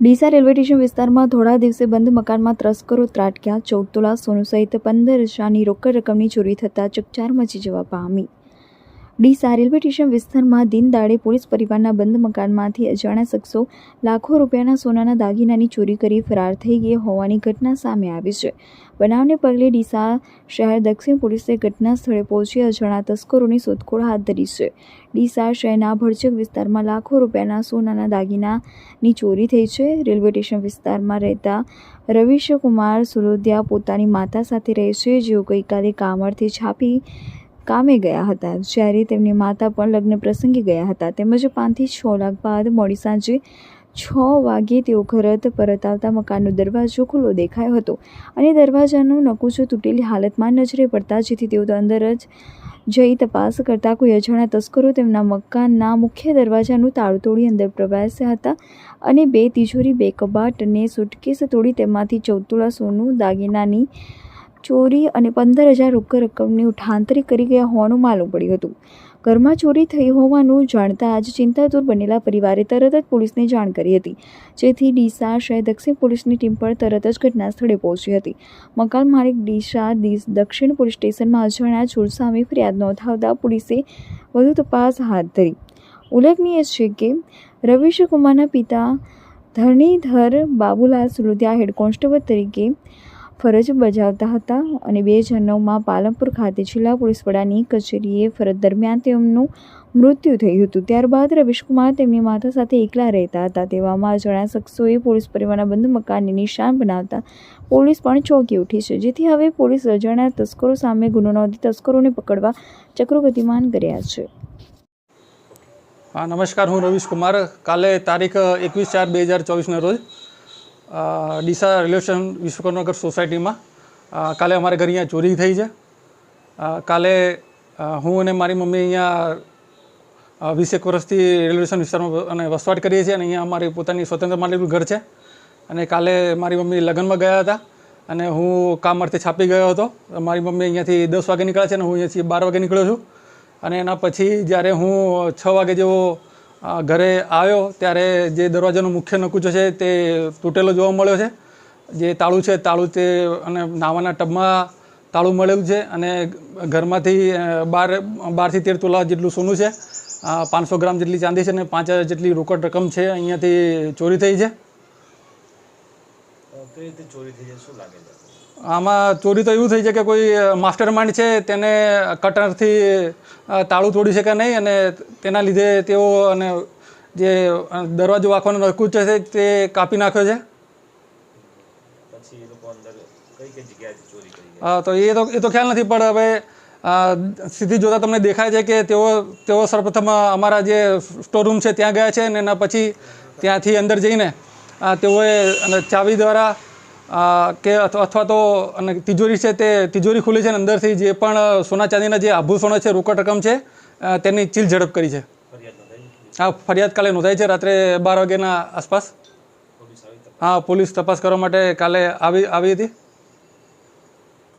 Deesa railway station વિસ્તારમાં થોડા દિવસે બંધ મકાનમાં તસ્કરો ત્રાટક્યા. ચૌદ તોલા સોનું સહિત પંદર શાની રોકડ રકમની ચોરી થતાં ચકચાર મચી જવા પામી. ડીસા રેલવે સ્ટેશન વિસ્તારમાં દિન દાડે પોલીસ પરિવારના બંધ મકાનમાંથી અજાણ્યા શખ્સો લાખો રૂપિયાના સોનાના દાગીનાની ચોરી કરી ફરાર થઈ ગઈ હોવાની ઘટના સામે આવી છે. બનાવને પગલે ડીસા શહેર દક્ષિણ પોલીસે ઘટના સ્થળે પહોંચી અજાણ્યા તસ્કરોની શોધખોળ હાથ ધરી છે. ડીસા શહેરના ભરચક વિસ્તારમાં લાખો રૂપિયાના સોનાના દાગીનાની ચોરી થઈ છે. રેલવે સ્ટેશન વિસ્તારમાં રહેતા રવિશકુમાર કુમાર પોતાની માતા સાથે રહે છે. જેઓ ગઈકાલે કામળથી છાપી કામે ગયા હતા. જ્યારે તેમની માતા પણ લગ્ન પ્રસંગે ગયા હતા. તેમજ પાંચથી છ લાખ બાદ મોડી સાંજે છ વાગ્યે તેઓ ઘરત પરત આવતા મકાનનો દરવાજો ખુલ્લો દેખાયો હતો અને દરવાજાનું નકુચો તૂટેલી હાલતમાં નજરે પડતા, જેથી તેઓ અંદર જ જઈ તપાસ કરતા કોઈ અજાણ્યા તસ્કરો તેમના મકાનના મુખ્ય દરવાજાનું તાળું તોડી અંદર પ્રવેશ્યા હતા અને બે તિજોરી, બે કબાટ અને સુટકેસ તોડી તેમાંથી ચૌદ તોલા સોનું દાગીનાની ચોરી અને પંદર હજાર રોકડ રકમની ઉઠાંતરી કરી ગયા હોવાનું માલુમ પડ્યું હતું. ઘરમાં ચોરી થઈ હોવાનું જાણતા આજ ચિંતાતુર બનેલા પરિવારે તરત જ પોલીસને જાણ કરી હતી, જેથી ડીસા શહેર દક્ષિણ પોલીસની ટીમ પણ તરત જ ઘટના સ્થળે પહોંચી હતી. મકાન માલિક ડીસા દક્ષિણ પોલીસ સ્ટેશનમાં અજાણ્યા ચોર સામે ફરિયાદ નોંધાવતા પોલીસે વધુ તપાસ હાથ ધરી. ઉલ્લેખનીય છે કે રવિશ કુમારના પિતા ધરણીધર બાબુલાલ સુલુદિયા હેડ કોન્સ્ટેબલ તરીકે ફરજ બજાવતા હતા અને બે હજાર નવમાં પાલનપુર ખાતે જિલ્લા પોલીસ વડાની કચેરીએ ફરજ દરમિયાન તેમનું મૃત્યુ થયું હતું. ત્યારબાદ રવિશકુમાર તેમની માતા સાથે એકલા રહેતા હતા. તેવામાં અજાણ્યા શખ્સોએ પોલીસ પરિવારના બંધ મકાનને નિશાન બનાવતા પોલીસ પણ ચોંકી ઉઠી છે. જેથી હવે પોલીસ અજાણ્યા તસ્કરો સામે ગુનો નોંધી તસ્કરોને પકડવા ચક્રો ગતિમાન કર્યા છે. હા, નમસ્કાર. હું રવિશ કુમાર કાલે તારીખ એકવીસ ચાર બે હજાર ચોવીસના રોજ ડીસા રેલવે સ્ટેશન વિશ્વકર્મનગર સોસાયટીમાં કાલે અમારે ઘરે અહીંયા ચોરી થઈ છે. કાલે હું અને મારી મમ્મી અહીંયા વીસેક વર્ષથી રેલવે સ્ટેશન વિસ્તારમાં અને વસવાટ કરીએ છીએ અને અહીંયા અમારી પોતાની સ્વતંત્ર માલિકનું ઘર છે. અને કાલે મારી મમ્મી લગ્નમાં ગયા હતા અને હું કામ અર્થે છાપી ગયો હતો. મારી મમ્મી અહીંયાથી દસ વાગે નીકળે છે અને હું અહીંયાથી બાર વાગે નીકળ્યો છું. અને એના પછી જ્યારે હું છ વાગે જેવો ઘરે આવ્યો ત્યારે જે દરવાજાનો મુખ્ય નકુચો છે તે તૂટેલો જોવા મળ્યો છે. જે તાળું છે, તાળું તે અને નાવાના ટબમાં તાળું મળેલું છે અને ઘરમાંથી બાર, બારથી તેર તોલા જેટલું સોનું છે. પાંચસો ગ્રામ જેટલી ચાંદી છે અને પાંચ જેટલી રોકડ રકમ છે. અહીંયાથી ચોરી થઈ છે. કઈ રીતે ચોરી થઈ જાય શું લાગે છે આમાં ચોરી તો એવું થઈ છે કે કોઈ માસ્ટર માઇન્ડ છે તેને કટરથી તાળું તોડી શકે નહીં અને તેના લીધે તેઓ અને જે દરવાજો વાંખવાનો નકુચ છે તે કાપી નાખ્યો છે. તો એ તો એ તો ખ્યાલ નથી પણ હવે સીધી જોતાં તમને દેખાય છે કે તેઓ તેઓ સર્વપ્રથમ અમારા જે સ્ટોર રૂમ છે ત્યાં ગયા છે અને એના પછી ત્યાંથી અંદર જઈને તેઓએ ચાવી દ્વારા કે અથવા તો અને તિજોરી છે તે તિજોરી ખુલી છે અને અંદરથી જે પણ સોના ચાંદીના જે આભૂષણો છે, રોકડ રકમ છે તેની ચીલ ઝડપ કરી છે. હા, ફરિયાદ કાલે નોંધાઈ છે રાત્રે બાર વાગ્યાના આસપાસ. હા, પોલીસ તપાસ કરવા માટે કાલે આવી આવી હતી.